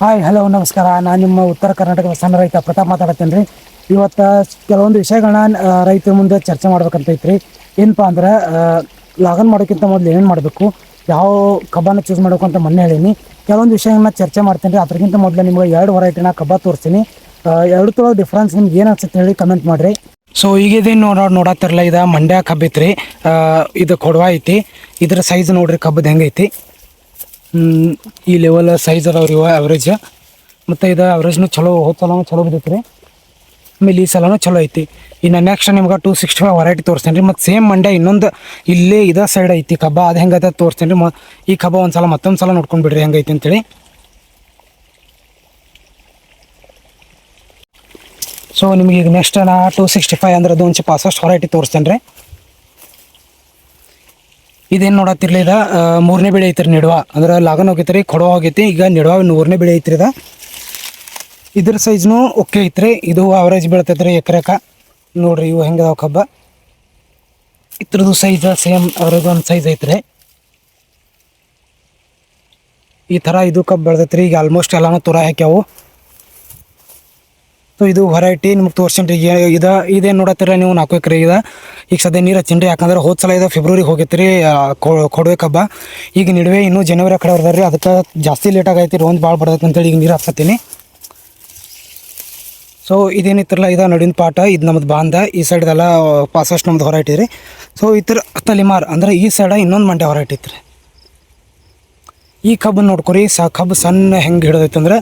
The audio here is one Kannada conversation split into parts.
ಹಾಯ್, ಹಲೋ, ನಮಸ್ಕಾರ. ನಾನು ನಿಮ್ಮ ಉತ್ತರ ಕರ್ನಾಟಕದ ಸಣ್ಣ ರೈತ ಪ್ರತಾಪ್ ಮಾತಾಡತ್ತೇನೆ ರೀ ಇವತ್ತು ಕೆಲವೊಂದು ವಿಷಯಗಳನ್ನ ರೈತರ ಮುಂದೆ ಚರ್ಚೆ ಮಾಡ್ಬೇಕಂತ ಐತ್ರಿ. ಏನಪ್ಪ ಅಂದ್ರೆ ಲಾಗನ್ ಮಾಡೋಕ್ಕಿಂತ ಮೊದಲು ಏನು ಮಾಡಬೇಕು, ಯಾವ ಕಬ್ಬನ್ನು ಚೂಸ್ ಮಾಡಬೇಕು ಅಂತ ಮೊನ್ನೆ ಹೇಳೀನಿ. ಕೆಲವೊಂದು ವಿಷಯಗಳನ್ನ ಚರ್ಚೆ ಮಾಡ್ತೀನಿ ರೀ ಅದಕ್ಕಿಂತ ಮೊದಲು ನಿಮ್ಗೆ ಎರಡು ವೆರೈಟಿನ ಕಬ್ಬ ತೋರಿಸ್ತೀನಿ. ಎರಡು ತೊಳೋ ಡಿಫ್ರೆನ್ಸ್ ನಿಮ್ಗೆ ಏನು ಅನ್ಸುತ್ತೆ ಹೇಳಿ ಕಮೆಂಟ್ ಮಾಡಿರಿ. ಸೊ ಈಗ ಇದೇನು ನೋಡ ನೋಡತ್ತಿರಲ್ಲ ಇದು ಮಂಡ್ಯ ಕಬ್ಬ ಐತ್ರಿ. ಇದು ಕೊಡವ ಐತಿ. ಇದ್ರ ಸೈಜ್ ನೋಡ್ರಿ, ಕಬ್ಬದ ಹೆಂಗೈತಿ ಈ ಲೆವೆಲ್ ಸೈಜ್ ಅದಾವ್ರಿ ಇವ ಅವರೇಜ್ ಮತ್ತು ಇದು ಅವರೇಜ್ನು ಚಲೋ ಹೋದ ಸಲನೂ ಚಲೋ ಬಿದ್ದೈತೆ ರೀ. ಆಮೇಲೆ ಈ ಸಲನೂ ಚಲೋ ಐತಿ. ಇನ್ನು ನೆಕ್ಸ್ಟ್ ನಿಮ್ಗೆ ಟೂ ಸಿಕ್ಸ್ಟಿ ಫೈವ್ ವರೈಟಿ ತೋರಿಸ್ತೇನೆ ರೀ ಮತ್ತು ಸೇಮ್ ಮಂಡ್ಯ ಇನ್ನೊಂದು ಇಲ್ಲೇ ಇದೇ ಸೈಡ್ ಐತಿ ಕಬ್ಬ. ಅದು ಹೆಂಗೈತೆ ತೋರಿಸ್ತೇನೆ ರೀ ಮ ಈ ಕಬ್ಬ ಒಂದು ಸಲ ಮತ್ತೊಂದು ಸಲ ನೋಡ್ಕೊಂಡು ಬಿಡ್ರಿ ಹೆಂಗೈತಿ ಅಂತೇಳಿ. ಸೊ ನಿಮಗೆ ಈಗ ನೆಕ್ಸ್ಟ್ ನಾ ಟೂ ಸಿಕ್ಸ್ಟಿ ಫೈವ್ ಅಂದ್ರೆ ಅದು ಒಂದು ಫಸ್ಟ್ ವೆರೈಟಿ ತೋರಿಸ್ತೇನೆ ರೀ ಇದೇನು ನೋಡತ್ತಿರ್ಲಿ ಇದ? ಮೂರನೇ ಬೆಳೆ ಐತ್ರಿ ನೆಡುವ. ಅಂದ್ರೆ ಲಾಗನ್ ಹೋಗೈತ್ರಿ, ಕೊಡೋ ಹೋಗೈತಿ ಈಗ ನೆಡುವ ಮೂರನೇ ಬೆಳೆ ಐತ್ರಿ ಇದ. ಇದ್ರ ಸೈಜ್ನು ಓಕೆ ಐತ್ರಿ. ಇದು ಅವರೇಜ್ ಬೀಳ್ತೈತ್ರಿ ಎಕರೆಕ. ನೋಡ್ರಿ ಇವು ಹೆಂಗೆ ಅದಾವ ಕಬ್ಬ. ಇದ್ರದ್ದು ಸೈಜ್ ಸೇಮ್ ಅವ್ರದ್ದು ಒಂದು ಸೈಜ್ ಐತ್ರಿ. ಈ ಥರ ಇದು ಕಬ್ಬು ಬೆಳ್ದೈತ್ರಿ. ಈಗ ಆಲ್ಮೋಸ್ಟ್ ಎಲ್ಲಾನು ತುರ ಹಾಕ್ಯಾವು. ಸೊ ಇದು ವೆರೈಟಿ ನಿಮ್ಗೆ ತೋರ್ಸೇನ್ರಿ ಇದು ಇದೇನು ನೋಡತ್ತೀರ ನೀವು ನಾಲ್ಕು ಎಕರೆ ಇದೆ. ಈಗ ಸದ್ಯ ನೀರು ಹಚ್ಚಿನ್ರಿ ಯಾಕಂದ್ರೆ ಹೋದ ಸಲ ಇದು ಫೆಬ್ರವರಿಗೆ ಹೋಗೈತೆ ರೀ ಕಬ್ಬ. ಈಗ ನಡುವೆ ಇನ್ನೂ ಜನವರಿ ಕಡೆ ಬರ್ದಾರ ರೀ ಅದಕ್ಕೆ ಜಾಸ್ತಿ ಲೇಟ್ ಆಗೈತಿ ಒಂದು ಭಾಳ ಬರ್ತೈತೆ ಅಂತೇಳಿ ಈಗ ನೀರು ಹಾಕ್ಸತ್ತೀನಿ ಸೊ ಇದೇನಿತ್ತಲ್ಲ, ಇದು ನಡಿನ ಪಾಠ, ಇದು ನಮ್ದು ಬಾಂಧ, ಈ ಸೈಡ್ದೆಲ್ಲ ಪಾಸಸ್ಟ್ ನಮ್ದು ಹೊರಟಿರಿ ರೀ. ಸೊ ಈ ಥರ ತಲೆಮಾರ್ ಅಂದ್ರೆ ಈ ಸೈಡ ಇನ್ನೊಂದು ಮಂಡ್ಯ ಹೊರಟಿತ್ತು ಐತ್ರಿ. ಈ ಕಬ್ಬು ನೋಡ್ಕೊರಿ, ಸ ಕಬ್ಬು ಸಣ್ಣ ಹೆಂಗೆ ಹಿಡಿದೈತೆ ಅಂದ್ರೆ,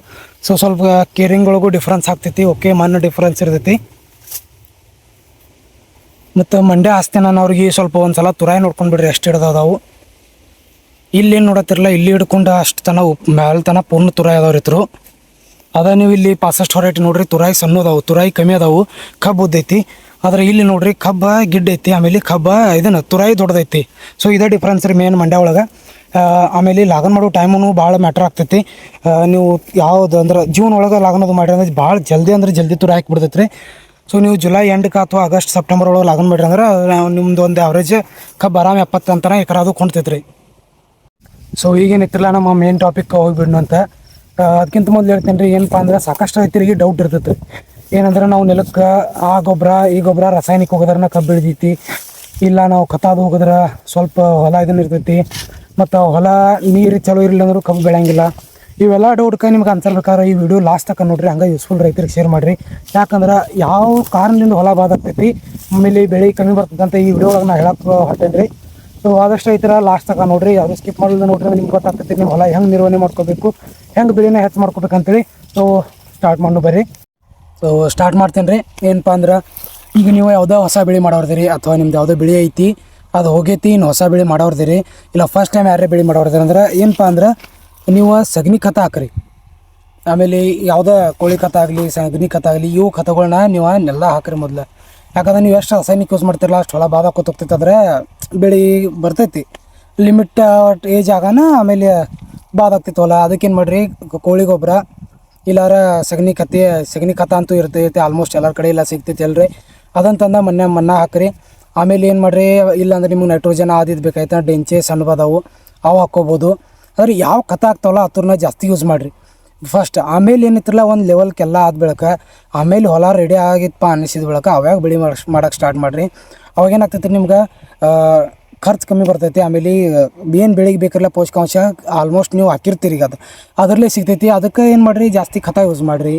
ಸೊ ಸ್ವಲ್ಪ ಕೇರಿಂಗ್ ಒಳಗೂ ಡಿಫ್ರೆನ್ಸ್ ಆಗ್ತೈತಿ ಓಕೆ ಮಣ್ಣು ಡಿಫ್ರೆನ್ಸ್ ಇರ್ತೈತಿ. ಮತ್ತು ಮಂಡ್ಯ ಆಸ್ತಿ ನಾನು ಅವ್ರಿಗೆ ಸ್ವಲ್ಪ ಒಂದು ಸಲ ತುರಾಯಿ ನೋಡ್ಕೊಂಡು ಬಿಡ್ರಿ, ಎಷ್ಟು ಹಿಡ್ದದಾವು. ಇಲ್ಲೇನು ನೋಡತ್ತಿರಲ್ಲ, ಇಲ್ಲಿ ಹಿಡ್ಕೊಂಡು ಅಷ್ಟು ತನ ಉಪ್ ತನ ಪೂರ್ಣ ತುರಾಯಿ ಅದಾವ್ರಿ ಇದ್ರು ಅದ ನೀವು ಇಲ್ಲಿ ಪಾಸಸ್ಟ್ ಹೊರೈಟಿ ನೋಡ್ರಿ, ತುರಾಯಿ ಸಣ್ಣ ಅದಾವು, ತುರಾಯಿ ಕಮ್ಮಿ ಅದಾವು, ಕಬ್ಬು ಉದ್ದೈತಿ. ಆದ್ರೆ ಇಲ್ಲಿ ನೋಡ್ರಿ ಕಬ್ಬ ಗಿಡ್ಡೈತಿ, ಆಮೇಲೆ ಕಬ್ಬ ಇದನ್ನು ತುರಾಯಿ ದೊಡ್ಡದೈತಿ. ಸೊ ಇದೇ ಡಿಫ್ರೆನ್ಸ್ ರೀ ಮೇನ್ ಮಂಡ್ಯ ಒಳಗೆ. ಆಮೇಲೆ ಲಾಗನ್ ಮಾಡೋ ಟೈಮೂ ಭಾಳ ಮ್ಯಾಟ್ರ್ ಆಗ್ತೈತಿ. ನೀವು ಯಾವ್ದು ಅಂದ್ರೆ ಜೂನ್ ಒಳಗೆ ಲಾಗನ್ ಅದು ಮಾಡಿರಿ ಅಂದ್ರೆ ಭಾಳ ಜಲ್ದಿ ಅಂದ್ರೆ ಜಲ್ದಿ ತುರ ಹಾಕಿ ರೀ ಸೊ ನೀವು ಜುಲೈ ಎಂಡ್ಗೆ ಅಥವಾ ಆಗಸ್ಟ್ ಸೆಪ್ಟೆಂಬರ್ ಒಳಗೆ ಲಾಗನ್ ಮಾಡಿರಿ ಅಂದ್ರೆ ನಿಮ್ದು ಒಂದು ಅವರೇಜ್ ಕಬ್ ಆರಾಮ್ ಎಪ್ಪತ್ತು ಅಂತಾನೆ ಎಕರೆ ಅದು ಕೊಂಡ್ತೈತೆ ರೀ ಸೊ ಈಗೇನಿತ್ತಿಲ್ಲ ನಮ್ಮ ಮೇನ್ ಟಾಪಿಕ್ ಹೋಗ್ಬಿಡೋಣ ಅಂತ. ಅದಕ್ಕಿಂತ ಮೊದಲು ಹೇಳ್ತೇನೆ ರೀ, ಏನಪ್ಪ ಅಂದ್ರೆ ಸಾಕಷ್ಟು ರೈತರಿಗೆ ಡೌಟ್ ಇರ್ತೈತೆ ಏನಂದ್ರೆ ನಾವು ನೆಲಕ್ಕೆ ಆ ಗೊಬ್ಬರ ಈ ಗೊಬ್ಬರ ರಾಸಾಯನಿಕ ಹೋಗೋದ್ರನ್ನ ಕಬ್ಬು ಇಲ್ಲ ನಾವು ಕತಾದು ಹೋಗಿದ್ರೆ ಸ್ವಲ್ಪ ಹೊಲ ಇದನ್ನು ಇರ್ತೈತಿ. ಮತ್ತು ಹೊಲ, ನೀರು ಚಲೋ ಇರಲಿಲ್ಲ ಅಂದ್ರೆ ಕಬ್ಬು ಬೆಳೆಯಂಗಿಲ್ಲ. ಇವೆಲ್ಲ ಡೌಟ್ಕ ನಿಮ್ಗೆ ಅನ್ಸರ್ ಈ ವಿಡಿಯೋ ಲಾಸ್ಟ್ ತಕ್ಕ ನೋಡ್ರಿ, ಹಂಗೆ ಯೂಸ್ಫುಲ್ ರೈತರಿಗೆ ಶೇರ್ ಮಾಡಿರಿ. ಯಾಕಂದ್ರೆ ಯಾವ ಕಾರಣದಿಂದ ಹೊಲ ಬಾದಾಗ್ತೈತಿ ಆಮೇಲೆ ಬೆಳೆ ಕಮ್ಮಿ ಬರ್ತದಂತ ಈ ವಿಡಿಯೋ ಒಳಗೆ ನಾ ಹೇಳಕ್ಕೆ ಹೊಟ್ಟೇನಿ ರೀ ಸೊ ಆದಷ್ಟು ರೈತರ ಲಾಸ್ಟ್ ತಕ ನೋಡ್ರಿ, ಯಾವುದೇ ಸ್ಕಿಪ್ ಮಾಡಿಲ್ಲ ನೋಡ್ರಿ, ನಿಮ್ಗೆ ಗೊತ್ತಾಗ್ತೈತಿ ನಿಮ್ಮ ಹೊಲ ಹೆಂಗೆ ನಿರ್ವಹಣೆ ಮಾಡ್ಕೋಬೇಕು, ಹೆಂಗೆ ಬೆಳೆನ ಹೆಚ್ಚು ಮಾಡ್ಕೋಬೇಕಂತೇಳಿ. ಸೊ ಸ್ಟಾರ್ಟ್ ಮಾಡು ಬರ್ರಿ. ಸೊ ಸ್ಟಾರ್ಟ್ ಮಾಡ್ತೇನೆ ರೀ ಏನಪ್ಪ ಅಂದ್ರೆ, ಈಗ ನೀವು ಯಾವುದೋ ಹೊಸ ಬೆಳೆ ಮಾಡೋರ್ದಿರಿ, ಅಥವಾ ನಿಮ್ದು ಯಾವುದೋ ಬೆಳೆ ಐತಿ ಅದು ಹೋಗೈತಿ, ಇನ್ನು ಹೊಸ ಬೆಳೆ ಮಾಡೋರ್ದಿರಿ. ಇಲ್ಲ ಫಸ್ಟ್ ಟೈಮ್ ಯಾರೇ ಬೆಳೆ ಮಾಡೋರ್ದಿರಿ ಅಂದ್ರೆ, ಏನಪ್ಪ ಅಂದ್ರೆ, ನೀವು ಸಗಣಿ ಖತ ಹಾಕ್ರಿ. ಆಮೇಲೆ ಯಾವುದೇ ಕೋಳಿ ಕಥ ಆಗಲಿ ಸಗಣಿ ಕಥ ಆಗಲಿ, ಇವು ಕಥಗಳನ್ನ ನೀವು ಎಲ್ಲ ಹಾಕ್ರಿ ಮೊದಲು. ಯಾಕಂದ್ರೆ ನೀವು ಎಷ್ಟು ರಾಸಾಯನಿಕ ಯೂಸ್ ಮಾಡ್ತಿರಲ್ಲ ಅಷ್ಟು ಹೊಲ ಬಾಧ ಕೂತೋಗ್ತೈತೆ ಬೆಳೆ ಬರ್ತೈತಿ. ಲಿಮಿಟ್ ಏಜ್ ಆಗಾನ ಆಮೇಲೆ ಬಾದ ಹೊಲ. ಅದಕ್ಕೇನು ಮಾಡಿರಿ ಕೋಳಿ ಗೊಬ್ಬರ ಇಲ್ಲಾರ ಸಗಣಿ ಕತೆ ಸಗಣಿ ಕಥ ಅಂತೂ ಇರ್ತೈತೆ ಆಲ್ಮೋಸ್ಟ್ ಎಲ್ಲರ ಕಡೆ ಎಲ್ಲ ಸಿಗ್ತೈತಿ ಅಲ್ರಿ. ಅದಂತಂದ ತಂದ ಮೊನ್ನೆ ಮನ್ನ ಹಾಕ್ರಿ. ಆಮೇಲೆ ಏನು ಮಾಡಿರಿ, ಇಲ್ಲಾಂದ್ರೆ ನಿಮ್ಗೆ ನೈಟ್ರೋಜನ್ ಆದಿದ್ದು ಬೇಕಾಯ್ತು, ಡೆಂಚೆ ಸಣ್ಣ ಬದಾವು ಅವು ಹಾಕ್ಕೋಬೋದು. ಆದರೆ ಯಾವ ಕಥ ಆಗ್ತಾವಲ್ಲ, ಅದ್ರನ್ನ ಜಾಸ್ತಿ ಯೂಸ್ ಮಾಡಿರಿ. ಫಸ್ಟ್ ಆಮೇಲೆ ಏನಿತ್ತಲ್ಲ, ಒಂದು ಲೆವೆಲ್ಗೆಲ್ಲ ಆದ ಬೆಳಕ, ಆಮೇಲೆ ಹೊಲ ರೆಡಿ ಆಗಿತ್ತಪ್ಪ ಅನ್ನಿಸಿದ ಬೆಳಕ, ಅವಾಗ ಬೆಳೆ ಮಾಡಕ್ಕೆ ಮಾಡಕ್ಕೆ ಸ್ಟಾರ್ಟ್ ಮಾಡಿರಿ. ಅವಾಗ ಏನಾಗ್ತೈತಿ ನಿಮ್ಗೆ ಖರ್ಚು ಕಮ್ಮಿ ಬರ್ತೈತಿ, ಆಮೇಲೆ ಏನು ಬೆಳಿಗ್ಗೆ ಬೇಕಿರಲ್ಲ ಪೋಷಕಾಂಶ ಆಲ್ಮೋಸ್ಟ್ ನೀವು ಹಾಕಿರ್ತೀರಿ ಈಗ ಅದು. ಅದರಲ್ಲೇ ಸಿಗ್ತೈತಿ, ಅದಕ್ಕೆ ಏನು ಮಾಡಿರಿ, ಜಾಸ್ತಿ ಖತ ಯೂಸ್ ಮಾಡಿರಿ.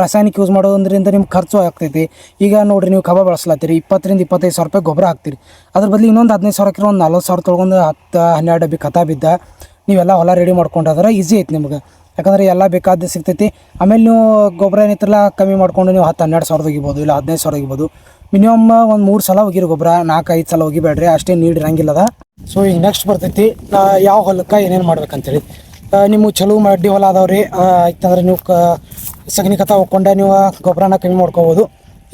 ರಾಸಾಯನಿಕ ಯೂಸ್ ಮಾಡೋದ್ರಿಂದ ನಿಮ್ಗೆ ಖರ್ಚು ಆಗ್ತೈತಿ. ಈಗ ನೋಡಿರಿ ನೀವು ಕಬಾಬ್ ಬಳಸ್ಲತ್ತೀರಿ, ಇಪ್ಪತ್ತರಿಂದ ಇಪ್ಪತ್ತೈದು ಸಾವಿರ ರೂಪಾಯಿ ಗೊಬ್ಬರ ಹಾಕ್ತೀರಿ. ಅದ್ರ ಬದಲು ಇನ್ನೊಂದು ಹದಿನೈದು ಸಾವಿರ ಹಾಕಿರೋ ಒಂದು ನಲ್ವತ್ತು ಸಾವಿರ ತೊಗೊಂಡು ಹತ್ತು, ಹನ್ನೆರಡು ಡಬ್ಬಿ ಖತ ಬಿದ್ದ, ನೀವೆಲ್ಲ ಹೊಲ ರೆಡಿ ಮಾಡ್ಕೊಂಡಾದ್ರೆ ಈಸಿ ಐತಿ ನಿಮ್ಗೆ. ಯಾಕಂದ್ರೆ ಎಲ್ಲ ಬೇಕಾದ ಸಿಗ್ತೈತಿ. ಆಮೇಲೆ ನೀವು ಗೊಬ್ಬರ ಏನಿತ್ತಲ್ಲ ಕಮ್ಮಿ ಮಾಡ್ಕೊಂಡು ನೀವು ಹತ್ತು, ಹನ್ನೆರಡು ಸಾವಿರದ ಒಗಿಬೋದು, ಇಲ್ಲ ಹದಿನೈದು ಸಾವಿರ ಒಗಿಬೋದು. ಮಿನಿಮಮ್ ಒಂದು ಮೂರು ಸಲ ಹೋಗಿರಿ ಗೊಬ್ಬರ ನಾಲ್ಕು ಐದು ಸಲ ಹೋಗಿಬೇಡ್ರಿ ಅಷ್ಟೇ ನೀಡಿರಂಗಿಲ್ಲದ ಸೊ ಈಗ ನೆಕ್ಸ್ಟ್ ಬರ್ತೈತಿ ಯಾವ ಹೊಲಕ್ಕೆ ಏನೇನು ಮಾಡ್ಬೇಕಂತೇಳಿ. ನಿಮ್ಮ ಚಲೋ ಮಡ್ಡಿ ಹೊಲ ಅದಾವ್ರಿ ಆಯ್ತಂದ್ರೆ ನೀವು ಕ, ಸಗಣಿ ಕಥ ಹೋಗ್ಕೊಂಡೆ ನೀವು ಗೊಬ್ಬರನ ಕಮ್ಮಿ ಮಾಡ್ಕೋಬೋದು.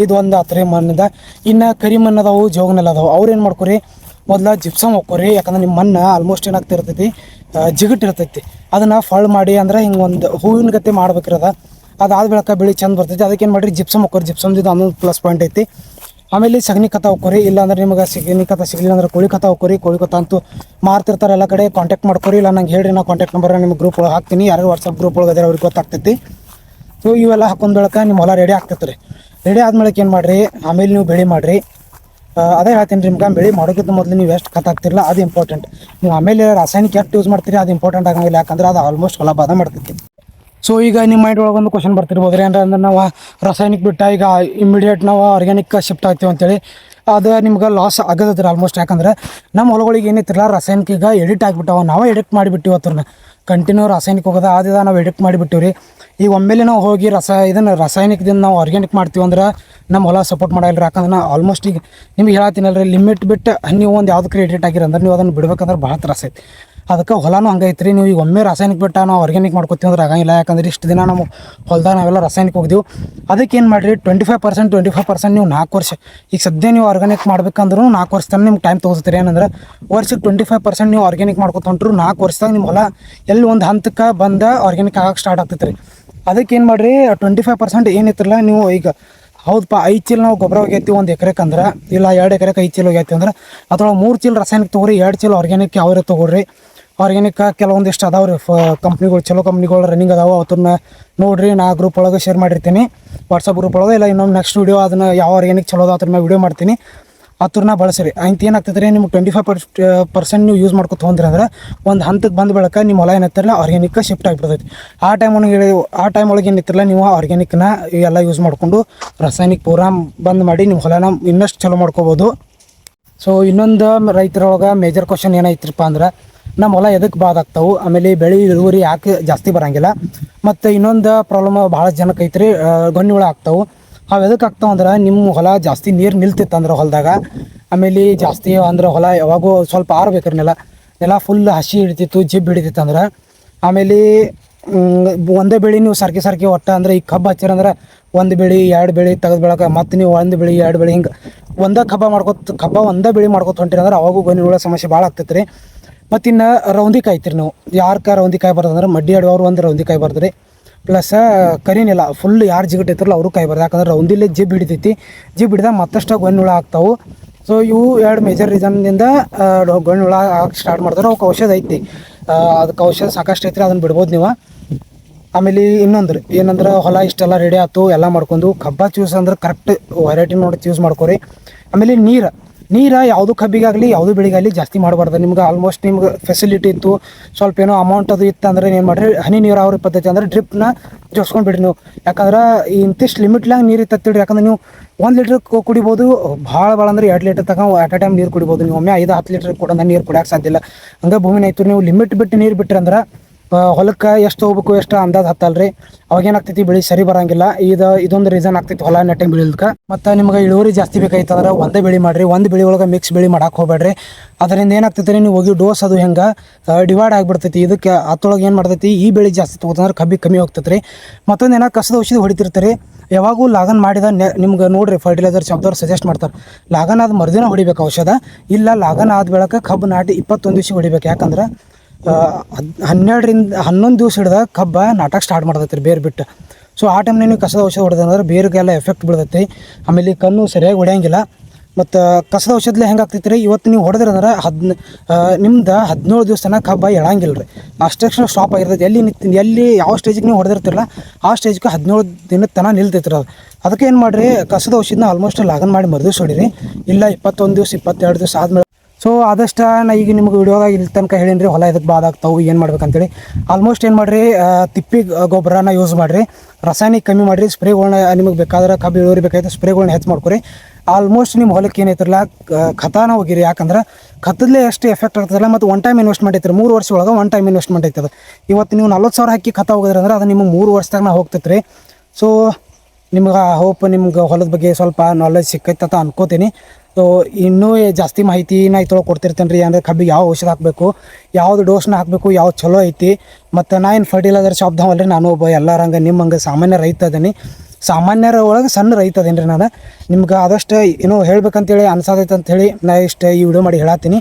ಇದು ಒಂದು ಆತ್ರಿ ಮಣ್ಣಿಂದ. ಇನ್ನು ಕರಿ ಮಣ್ಣು ಅದಾವು ಜೋಗನೆಲ್ಲ ಅದಾವು, ಅವ್ರು ಏನು ಮಾಡ್ಕೊರಿ, ಮೊದಲ ಜಿಪ್ಸಮ್ ಹೋಗ್ಕೊರಿ ಯಾಕಂದ್ರೆ ನಿಮ್ಮ ಮಣ್ಣು ಆಲ್ಮೋಸ್ಟ್ ಏನಾಗ್ತಿರ್ತೈತಿ ಜಿಗಟ್ ಇರ್ತೈತಿ. ಅದನ್ನು ಫಳ್ ಮಾಡಿ ಅಂದ್ರೆ ಹಿಂಗೆ ಒಂದು ಹೂವಿನ ಗತಿ ಮಾಡ್ಬೇಕಿರದ. ಅದಾದ ಬೆಳಕ ಬೆಳೆ ಚಂದ ಬರ್ತೈತಿ ಅದಕ್ಕೆ ಏನು ಮಾಡಿರಿ, ಜಿಪ್ಸಮ್ ಹಾಕೋರಿ ಜಿಪ್ಸಮ್ದು ಇದು ಅನ್ನೊಂದು ಪ್ಲಸ್ ಪಾಯಿಂಟ್ ಐತಿ. ಆಮೇಲೆ ಸಗಣಿ ಕಥ ಹೋಗ್ಕೊರಿ ಇಲ್ಲಾಂದ್ರೆ ನಿಮಗೆ ಸಗಣಿ ಕಥ ಸಿಗಲಿಲ್ಲ ಅಂದ್ರೆ ಕೋಳಿ ಕಥ ಹೋಗ್ಕೊರಿ ಕೋಳಿ ಕಥ ಅಂತೂ ಮಾರ್ತಿರ್ತಾರೆ ಎಲ್ಲ ಕಡೆ. ಕಾಂಟ್ಯಾಕ್ಟ್ ಮಾಡ್ಕೊರಿ, ಇಲ್ಲ ನಂಗೆ ಹೇಳ್ರಿ, ನಾ ಕಾಂಟ್ಯಾಕ್ಟ್ ನಂಬರ್ ನಿಮ್ಮ ಗ್ರೂಪ್ ಒಳಗೆ ಹಾಕ್ತೀನಿ. ಯಾರಿಗೂ ವಾಟ್ಸಪ್ ಗ್ರೂಪ್ ಒಳಗೆ ಅದೇ ಅವ್ರಿಗೆ ಗೊತ್ತಾಗ್ತೈತಿ. ಸೊ ಇವೆಲ್ಲ ಹಾಕೊಂಡ್ ಬೆಳಕ ನಿಮ್ಮ ಹೊಲ ರೆಡಿ ಆಗ್ತೈತೆ ರೀ. ರೆಡಿ ಆದ್ಮೇಲೆ ಏನು ಮಾಡಿರಿ, ಆಮೇಲೆ ನೀವು ಬೆಳೆ ಮಾಡಿರಿ. ಅದೇ ಹೇಳ್ತೀನಿ ನಿಮ್ಗೆ, ಬೆಳೆ ಮಾಡೋಕ್ಕಿಂತ ಮೊದಲು ನೀವು ಎಷ್ಟು ಕಥ ಹಾಕ್ತಿರಲ್ಲ ಅದು ಇಂಪಾರ್ಟೆಂಟ್ ನೀವು ಆಮೇಲೆ ರಾಸಾಯನಿಕ ಎಷ್ಟು ಯೂಸ್ ಮಾಡ್ತೀರಿ, ಅದು ಇಂಪಾರ್ಟೆಂಟ್ ಆಗಂಗಿಲ್ಲ, ಯಾಕಂದ್ರೆ ಅದು ಆಲ್ಮೋಸ್ಟ್ ಹೊಲ ಬಾಧ ಮಾಡ್ತೈತಿ. ಸೊ ಈಗ ನಿಮ್ಮ ಮೈಂಡ್ ಒಳಗೆ ಒಂದು ಕ್ವಶನ್ ಬರ್ತಿರ್ಬೋದು ರೀ ಅಂದ್ರೆ ನಾವು ರಾಸಾಯನಿಕ ಬಿಟ್ಟ ಈಗ ಇಮಿಡಿಯೇಟ್ ನಾವು ಆರ್ಗ್ಯಾನಿಕ್ ಶಿಫ್ಟ್ ಆಗ್ತೀವಿ ಅಂತೇಳಿ. ಅದು ನಿಮ್ಗೆ ಲಾಸ್ ಆಗದತ್ರಿ ಆಲ್ಮೋಸ್ಟ್ ಯಾಕಂದ್ರೆ ನಮ್ಮ ಹೊಲಗಳಿಗೆ ಏನೈತಿರಲ್ಲ ರಾಸಾಯನಿಕ ಈಗ ಎಡಿಟ್ ಆಗಿಬಿಟ್ಟಾವ. ನಾವು ಎಡಿಟ್ ಮಾಡಿಬಿಟ್ಟಿವಿ ಅವ್ರನ್ನ ಕಂಟಿನ್ಯೂ ರಾಸಾಯನಿಕ ಹೋಗೋದ ಆದಿದ ನಾವು ಎಡಿಟ್ ಮಾಡಿಬಿಟ್ಟಿವಿ ರೀ ಈಗ ಒಮ್ಮೆಲೆ ನಾವು ಹೋಗಿ ರಸ, ಇದನ್ನು ರಾಸಾಯನಿಕದಿಂದ ನಾವು ಆರ್ಗ್ಯಾನಿಕ್ ಮಾಡ್ತೀವಿ ಅಂದ್ರೆ ನಮ್ಮ ಹೊಲ ಸಪೋರ್ಟ್ ಮಾಡಲ್ಲ ಯಾಕಂದ್ರೆ ನಾ ಆಲ್ಮೋಸ್ಟ್ ಈಗ ನಿಮ್ಗೆ ಹೇಳತ್ತೀನಲ್ರಿ ಲಿಮಿಟ್ ಬಿಟ್ಟು ನೀವು ಒಂದು ಯಾವ್ದಕ್ಕೆ ಎಡಿಟ್ ಆಗಿರಂದ್ರೆ ನೀವು ಅದನ್ನು ಬಿಡ್ಬೇಕಂದ್ರೆ ಭಾಳ ತ್ರಾಸ ಐತಿ ಅದಕ್ಕೆ ಹೊಲನೂ ಹಂಗೈತ್ರಿ ನೀವು ಈಗ ಒಮ್ಮೆ ರಾಸಾಯನಿಕ ಬಿಟ್ಟ ನಾವು ಆರ್ಗ್ಯಾನಿಕ್ ಮಾಡ್ಕೊತೀವಿ ಅಂದ್ರೆ ಆಗಂಗಿಲ್ಲ. ಯಾಕಂದ್ರೆ ಇಷ್ಟು ದಿನ ನಾವು ಹೊಲ್ದಾಗ ನಾವೆಲ್ಲ ರಾಸಾಯನಿಕ ಹೋಗಿದ್ದೀವಿ ಅದಕ್ಕೆ ಏನು ಮಾಡಿರಿ? Twenty five percent twenty five percent ನೀವು ನಾಲ್ಕು ವರ್ಷ. ಈಗ ಸದ್ಯ ನೀವು ಆರ್ಗ್ಯಾನಿಕ್ ಮಾಡ್ಬೇಕಂದ್ರೂ ನಾಲ್ಕು ವರ್ಷ ತನಕ ನಿಮ್ಗೆ ಟೈಮ್ ತೊಗೋತೀರಿ ಏನಂದ್ರೆ ವರ್ಷಕ್ಕೆ ಟ್ವೆಂಟಿ ಫೈವ್ ಪರ್ಸೆಂಟ್ ನೀವು ಆರ್ಗ್ಯಾನಿಕ್ ಮಾಡ್ಕೊತೊಂಟ್ರು ನಾಲ್ಕು ವರ್ಷದಾಗ ನಿಮ್ಮ ಹೊಲ ಎಲ್ಲಿ ಒಂದು ಹಂತಕ್ಕೆ ಬಂದ ಆರ್ಗ್ಯಾನಿಕ್ ಆಗಕ್ಕೆ ಸ್ಟಾರ್ಟ್ ಆಗ್ತೈತೆ ರೀ ಅದಕ್ಕೆ ಏನು ಮಾಡಿರಿ? ಟ್ವೆಂಟಿ ಫೈವ್ ಪರ್ಸೆಂಟ್ ಏನಿತ್ತಿರಲ್ಲ ನೀವು ಈಗ ಹೌದಪ್ಪ ಐದು ಚೀಲ ನಾವು ಗೊಬ್ಬರ ಹೋಗೈತಿ ಒಂದು ಎಕರೆಗೆ ಅಂದ್ರೆ. ಇಲ್ಲ, ಎರಡು ಎಕರೆಗೆ ಐದು ಚೀಲ ಹೋಗೈತಿ ಅಂದ್ರೆ. ಅದ್ರೊಳಗೆ ಮೂರು ಚೀಲ ರಾಸಾಯನಿಕ ತೊಗೊರಿ, ಎರಡು ಚೀಲ ಆರ್ಗ್ಯಾನಿಕ್ ಯಾವ್ರೆ ತೊಗೊಳ್ರಿ ಆರ್ಗ್ಯಾನಿಕ್ ಕೆಲವೊಂದಿಷ್ಟು ಅದಾವೆ ರೀ. ಫ ಕಂಪ್ನಿಗಳು ಚಲೋ ಕಂಪ್ನಿಗಳು ರನ್ನಿಂಗ್ ಅದಾವೆ. ಅದನ್ನ ನೋಡಿರಿ, ನಾ ಗ್ರೂಪ್ ಒಳಗೆ ಶೇರ್ ಮಾಡಿರ್ತೀನಿ. ವಾಟ್ಸಪ್ ಗ್ರೂಪ್ ಒಳಗೆ, ಇಲ್ಲ ಇನ್ನೊಂದು ನೆಕ್ಸ್ಟ್ ವೀಡಿಯೋ ಅದನ್ನು ಯಾವ ಆರ್ಗ್ಯಾನಿಕ್ ಚಲೋ ಅದ ಅದ್ರ ವಿಡಿಯೋ ಮಾಡ್ತೀನಿ. ಅದ್ರನ್ನ ಬಳಸಿರಿ. ಅಂತ ಏನಾಗ್ತದೆ ರೀ, ನಿಮ್ಗೆ ಟ್ವೆಂಟಿ ಫೈವ್ ಪರ್ಸ್ ಪರ್ಸೆಂಟ್ ನೀವು ಯೂಸ್ ಮಾಡ್ಕೊತ ತೊಗೊಂಡ್ರಿ ಅಂದ್ರೆ, ಒಂದು ಹಂತಕ್ಕೆ ಬಂದ ಬೆಳಕ ನಿಮ್ಮ ಹೊಲ ಏನತ್ತಲ್ಲ ಆರ್ಗ್ಯಾನಿಕ್ ಶಿಫ್ಟ್ ಆಗಿಬಿಡ್ತೈತಿ. ಆ ಟೈಮ್ ಒಳಗೆ ಆ ಟೈಮ್ ಒಳಗೆ ಏನಿತ್ತಿರಲ್ಲ ನೀವು ಆರ್ಗ್ಯಾನಿಕ್ನ ಎಲ್ಲ ಯೂಸ್ ಮಾಡಿಕೊಂಡು ರಾಸಾಯನಿಕ ಪೂರಾ ಬಂದ್ ಮಾಡಿ ನಿಮ್ಮ ಹೊಲನ ಇನ್ನಷ್ಟು ಚಲೋ ಮಾಡ್ಕೋಬೋದು. ಸೊ ಇನ್ನೊಂದು ರೈತರೊಳಗೆ ಮೇಜರ್ ಕ್ವಶನ್ ಏನೈತ್ರಪ್ಪ ಅಂದ್ರೆ ನಮ್ಮ ಹೊಲ ಎದಕ್ಕೆ ಬಾದ್ ಆಗ್ತಾವು? ಆಮೇಲೆ ಬೆಳೆ ಇಳುವರಿ ಯಾಕೆ ಜಾಸ್ತಿ ಬರಂಗಿಲ್ಲ? ಮತ್ತು ಇನ್ನೊಂದು ಪ್ರಾಬ್ಲಮ್ ಭಾಳ ಜನಕ್ಕೆ ಐತ್ರಿ ಗೊಣ್ಣೆ ಹುಳ ಆಗ್ತಾವು. ಅವು ಎದಕ್ಕೆ ಆಗ್ತಾವೆ ಅಂದ್ರೆ ನಿಮ್ಮ ಹೊಲ ಜಾಸ್ತಿ ನೀರು ನಿಲ್ತಿತ್ತು ಅಂದ್ರೆ ಹೊಲದಾಗ. ಆಮೇಲೆ ಜಾಸ್ತಿ ಅಂದ್ರೆ ಹೊಲ ಯಾವಾಗೂ ಸ್ವಲ್ಪ ಆರ್ಬೇಕ್ರಿ ನೆಲ. ನೆಲ ಫುಲ್ ಹಸಿ ಹಿಡಿತಿತ್ತು, ಜಿಬ್ ಹಿಡಿತಿತ್ತು ಅಂದ್ರೆ. ಆಮೇಲೆ ಒಂದೇ ಬೆಳೆ ನೀವು ಸರ್ಕಿ ಸರ್ಕಿ ಒಟ್ಟ ಅಂದ್ರೆ ಈಗ ಕಬ್ಬು ಹಚ್ಚಿರಂದ್ರೆ ಒಂದು ಬೆಳೆ, ಎರಡು ಬೆಳೆ ತೆಗೆದು ಬೆಳಕ. ಮತ್ತು ನೀವು ಒಂದು ಬೆಳೆ, ಎರಡು ಬೆಳೆ ಹಿಂಗೆ ಒಂದೇ ಕಬ್ಬ ಮಾಡ್ಕೊತ, ಕಬ್ಬ ಒಂದೇ ಬೆಳೆ ಮಾಡ್ಕೊತ ಹೊಂಟಿರಿ ಅಂದ್ರೆ ಅವಾಗೂ ಗೊನೆ ಹುಳ ಸಮಸ್ಯೆ ಭಾಳ ಆಗ್ತೈತೆ ರೀ ಮತ್ತು ಇನ್ನು ರೌಂದಿಕಾಯಿ ಐತ್ರಿ ನೀವು. ಯಾರ್ಕ ರೌಂದಿಕಾಯಿ ಬರ್ತದಂದ್ರೆ ಮಡ್ಡಿ ಆಡುವವ್ರು ಒಂದು ರೌಂದಿಕಾಯಿ ಬರ್ತದೆ. ಪ್ಲಸ್ ಕರಿನೆಲ್ಲ ಫುಲ್ ಯಾರು ಜಿಗಟ್ ಇರ್ತಾರಲ್ಲ ಅವರು ಕಾಯಿ ಬರ್ತದೆ. ಯಾಕಂದ್ರೆ ರೌಂದಿಲ್ಲೇ ಜಿಬ್ ಹಿಡಿತೈತಿ. ಜಿಬ್ ಹಿಡಿದಾಗ ಮತ್ತಷ್ಟು ಗೊನೆ ಹುಳ ಆಗ್ತಾವು. ಸೊ ಇವು ಎರಡು ಮೇಜರ್ ರೀಸನ್ನಿಂದ ಹುಳ ಆಗಕ್ಕೆ ಸ್ಟಾರ್ಟ್ ಮಾಡ್ತಾರೆ. ಅವಕ್ಕೆ ಔಷಧ ಐತಿ ಅದಕ್ಕೆ ಔಷಧ ಸಾಕಷ್ಟು ಐತ್ರಿ ಅದನ್ನು ಬಿಡ್ಬೋದು ನೀವು. ಆಮೇಲೆ ಇನ್ನೊಂದು ರೀ ಏನಂದ್ರೆ ಹೊಲ ಇಷ್ಟೆಲ್ಲ ರೆಡಿ ಆಯ್ತು ಎಲ್ಲ ಮಾಡ್ಕೊಂಡು, ಕಬ್ಬ ಚೂಸ್ ಅಂದ್ರೆ ಕರೆಕ್ಟ್ ವೆರೈಟಿ ನೋಡಿ ಚೂಸ್ ಮಾಡ್ಕೊರಿ. ಆಮೇಲೆ ನೀರು. ನೀರು ಯಾವುದು ಕಬ್ಬಿಗಾಗಲಿ, ಯಾವುದು ಬೆಳೆಗಾಗಲಿ ಜಾಸ್ತಿ ಮಾಡಬಾರ್ದು. ನಿಮ್ಗೆ ಆಲ್ಮೋಸ್ಟ್ ನಿಮ್ಗೆ ಫೆಸಿಲಿಟಿ ಇತ್ತು. ಸ್ವಲ್ಪ ಏನೋ ಅಮೌಂಟ್ ಅದು ಇತ್ತು ಅಂದ್ರೆ ಏನು ಮಾಡಿರಿ? ಹನಿ ನೀರಾವರಿ ಪದ್ಧತಿ ಅಂದ್ರೆ ಡ್ರಿಪ್ನ ಜೋಡ್ಸ್ಕೊಂಡು ಬಿಡ್ರಿ ನೀವು. ಯಾಕಂದ್ರೆ ಇಂತಿಷ್ಟು ಲಿಮಿಟ್ಲಾಗ ನೀರು ಇತ್ತಿಡ್ರಿ ಯಾಕಂದ್ರೆ ನೀವು ಒಂದು ಲೀಟ್ರ್ ಕುಡಿಬೋದು, ಭಾಳ ಭಾಳ ಅಂದ್ರೆ ಎರಡು ಲೀಟರ್ ತಗ ಅಟ್ ಟೈಮ್ ನೀರು ಕುಡಿಬೋದು. ನೀವು ಒಮ್ಮೆ ಐದು ಹತ್ತು ಲೀಟ್ರ್ ಕೂಡ ನೀರು ಕುಡಿಯೋಕೆ ಸಾಧ್ಯ ಇಲ್ಲ. ಹಂಗೆ ಭೂಮಿನ ಇತ್ತು ನೀವು ಲಿಮಿಟ್ ಬಿಟ್ಟು ನೀರು ಬಿಟ್ರಿ ಅಂದ್ರೆ ಹೊಲಕ್ಕೆ ಎಷ್ಟು ಹೋಗ್ಬೇಕು, ಎಷ್ಟು ಅಂದಾಜ್ ಹತ್ತಲ್ರಿ? ಅವಾಗ ಏನಾಗ್ತೈತಿ, ಬೆಳೆ ಸರಿ ಬರಂಗಿಲ್ಲ. ಇದು ಇದೊಂದು ರೀಸನ್ ಆಗ್ತೈತಿ ಹೊಲ ನೆಟ್ಟಿಂಗ್ ಬೆಳೆಯೋದಕ್ಕೆ ಮತ್ತು ನಿಮ್ಗೆ ಇಳುವರಿ ಜಾಸ್ತಿ ಬೇಕಾಯ್ತಂದ್ರೆ ಒಂದೇ ಬೆಳೆ ಮಾಡ್ರಿ. ಒಂದು ಬೆಳೆ ಒಳಗೆ ಮಿಕ್ಸ್ ಬೆಳೆ ಮಾಡಕ್ಕೆ ಹೋಗ್ಬೇಡ್ರಿ. ಅದರಿಂದ ಏನಾಗ್ತೈತಿ ನೀವು ಹೋಗಿ ಡೋಸ್ ಅದು ಹೆಂಗೆ ಡಿವೈಡ್ ಆಗಿಬಿಡ್ತೈತಿ. ಇದಕ್ಕೆ ಅತ್ತೊಳಗೆ ಏನು ಮಾಡ್ತೈತಿ, ಈ ಬೆಳೆ ಜಾಸ್ತಿ ತೊಗೋತಂದ್ರೆ ಕಬ್ಬಿ ಕಮ್ಮಿ ಹೋಗ್ತೈತಿ ರೀ ಮತ್ತೊಂದು ಏನೋ ಕಸದ ಔಷಧಿ ಹೊಡಿತಿರ್ತಾರೆ. ಯಾವಾಗೂ ಲಾಗನ್ ಮಾಡಿದ ನಿಮ್ಗೆ ನೋಡ್ರಿ ಫರ್ಟಿಲೈಸರ್ ಶಬ್ದವ್ರು ಸಜೆಸ್ಟ್ ಮಾಡ್ತಾರೆ. ಲಾಗನ್ ಆದ ಮರುದಿನ ಹೊಡಿಬೇಕು ಔಷಧ. ಇಲ್ಲ, ಲಾಗನ್ ಆದ ಬೆಳಕ ಕಬ್ಬು ನಾಟಿ ಇಪ್ಪತ್ತೊಂದು ದಿವಸ ಹೊಡಿಬೇಕು. ಯಾಕಂದ್ರೆ ಹನ್ನೆರಡರಿಂದ, ಹನ್ನೊಂದು ದಿವಸ ಹಿಡ್ದ ಕಬ್ಬ ನಾಟಕ ಸ್ಟಾರ್ಟ್ ಮಾಡ್ತೈತೆ ರೀ ಬೇರೆ ಬಿಟ್ಟು. ಸೊ ಆ ಟೈಮ್ ನೀವು ಕಸದ ಔಷಧ ಹೊಡೆದಂದ್ರೆ ಬೇರಿಗೆಲ್ಲ ಎಫೆಕ್ಟ್ ಬೀಳ್ತೈತಿ ಆಮೇಲೆ ಕಣ್ಣು ಸರಿಯಾಗಿ ಹೊಡೆಯಂಗಿಲ್ಲ. ಮತ್ತು ಕಸದ ಔಷಧಲೆ ಹೆಂಗೆ ಆಗ್ತೈತಿ ರೀ ಇವತ್ತು ನೀವು ಹೊಡೆದ್ರಂದ್ರೆ ಹದ್ನ ನಿಮ್ದು ಹದಿನೇಳು ದಿವಸ ತನಕ ಕಬ್ಬ ಎಳಂಗಿಲ್ಲ ರೀ ಅಷ್ಟಕ್ಷಣ ಸ್ಟಾಪ್ ಆಗಿರ್ತೈತೆ. ಎಲ್ಲಿ ನಿಂತ್, ಎಲ್ಲಿ ಯಾವ ಸ್ಟೇಜಿಗೆ ನೀವು ಹೊಡೆದಿರ್ತಿರಲ್ಲ, ಆ ಸ್ಟೇಜ್ಗೆ ಹದಿನೇಳು ದಿನದ ತನಕ ನಿಲ್ತೈತಿ ಅದು. ಅದಕ್ಕೆ ಏನು ಮಾಡಿರಿ? ಕಸದ ಔಷಧನ ಆಲ್ಮೋಸ್ಟ್ ಲಾಗನ್ ಮಾಡಿ ಮರುದಿವ್ಸ ಹೊಡಿರಿ. ಇಲ್ಲ, ಇಪ್ಪತ್ತೊಂದು ದಿವಸ, ಇಪ್ಪತ್ತೆರಡು ದಿವಸ ಆದ್ಮೇಲೆ ಸೊ ಆದಷ್ಟು ನಾ ಈಗ ನಿಮ್ಗೆ ವಿಡಿಯೋದಾಗ ಇಲ್ಲಿ ತನಕ ಹೇಳೀನಿ ರೀ ಹೊಲ ಇದಕ್ಕೆ ಬಾದ್ ಆಗ್ತಾವೆ, ಏನು ಮಾಡ್ಬೇಕಂತೇಳಿ. ಆಲ್ಮೋಸ್ಟ್ ಏನು ಮಾಡಿರಿ ತಿಪ್ಪಿ ಗೊಬ್ಬರನ ಯೂಸ್ ಮಾಡಿರಿ, ರಾಸಾಯನಿಕ ಕಮ್ಮಿ ಮಾಡಿರಿ ಸ್ಪ್ರೇಗಳನ್ನ ನಿಮಗೆ ಬೇಕಾದ್ರೆ ಕಬ್ಬು, ಇಳುವರಿ ಬೇಕಾಯ್ತು ಸ್ಪ್ರೇಗಳನ್ನ ಹೆಚ್ಚು ಮಾಡ್ಕೊರಿ. ಆಲ್ಮೋಸ್ಟ್ ನಿಮ್ಮ ಹೊಲಕ್ಕೆ ಏನೈತಿರಲ್ಲ ಖತಾನ ಹೋಗಿರಿ, ಯಾಕಂದ್ರೆ ಖತದಲ್ಲೇ ಎಷ್ಟು ಎಫೆಕ್ಟ್ ಆಗ್ತದಲ್ಲ, ಮತ್ತು ಒನ್ ಟೈಮ್ ಇನ್ವೆಸ್ಟ್ಮೆಂಟ್ ಐತ್ರಿ, ಮೂರು ವರ್ಷ ಒಳಗೆ ಒನ್ ಟೈಮ್ ಇನ್ವೆಸ್ಟ್ಮೆಂಟ್ ಐತದ. ಇವತ್ತು ನೀವು ನಲ್ವತ್ತು ಸಾವಿರ ಹಾಕಿ ಖತ ಹೋಗಿದ್ರೆ ಅಂದ್ರೆ ಅದು ನಿಮಗೆ ಮೂರು ವರ್ಷದಾಗ ನಾ ಹೋಗ್ತೈತೆ ರೀ ಸೊ ನಿಮ್ಗೆ ಹೋಪ್ ನಿಮ್ಗೆ ಹೊಲದ ಬಗ್ಗೆ ಸ್ವಲ್ಪ ನಾಲೆಜ್ ಸಿಕ್ಕೈತೆ ಅಂತ ಅನ್ಕೋತೀನಿ. ಸೊ ಇನ್ನೂ ಜಾಸ್ತಿ ಮಾಹಿತಿನ ಇತ್ತೊಳಗೆ ಕೊಡ್ತಿರ್ತೇನೆ ರೀ. ಅಂದರೆ ಕಬ್ಬಿಗೆ ಯಾವ ಔಷಧ ಹಾಕಬೇಕು, ಯಾವ್ದು ಡೋಸ್ನ ಹಾಕಬೇಕು, ಯಾವ್ದು ಚಲೋ ಐತಿ. ಮತ್ತು ನಾ ಏನು ಫರ್ಟಿಲೈಸರ್ ರೀ ನಾನು ಒಬ್ಬ ಎಲ್ಲರಂಗ ನಿಮ್ಮ ಹಂಗೆ ಸಾಮಾನ್ಯ ರೈತ ಅದೇನಿ. ಸಾಮಾನ್ಯರ ಒಳಗೆ ಸಣ್ಣ ರೈತ ಅದೇನು ರೀ ನಾನು. ನಿಮ್ಗೆ ಆದಷ್ಟು ಏನೋ ಹೇಳ್ಬೇಕಂತೇಳಿ ಅನ್ಸಾದೈತೆ ಅಂತೇಳಿ ನಾ ಇಷ್ಟು ಈ ವಿಡಿಯೋ ಮಾಡಿ ಹೇಳತ್ತೀನಿ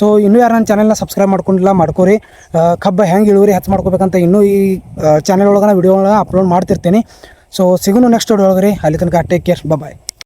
ಸೊ ಇನ್ನೂ ಯಾರು ನನ್ನ ಚಾನಲ್ನ ಸಬ್ಸ್ಕ್ರೈಬ್ ಮಾಡ್ಕೊಂಡಿಲ್ಲ ಮಾಡ್ಕೋರಿ. ಕಬ್ಬ ಹೆಂಗೆ ಇಳುವರಿ ಹೆಚ್ಚು ಮಾಡ್ಕೋಬೇಕಂತ ಇನ್ನೂ ಈ ಚಾನಲ್ ಒಳಗೆ ನಾ ವಿಡಿಯೋಗಳನ್ನ ಅಪ್ಲೋಡ್ ಮಾಡ್ತಿರ್ತೀನಿ. ಸೊ ಸಿಗೋನು ನೆಕ್ಸ್ಟ್ ವಿಡಿಯೋ ಒಳಗೆ ರೀ ಅಲ್ಲಿ ತನಕ ಟೇಕ್ ಕೇರ್ ಬಾಯ್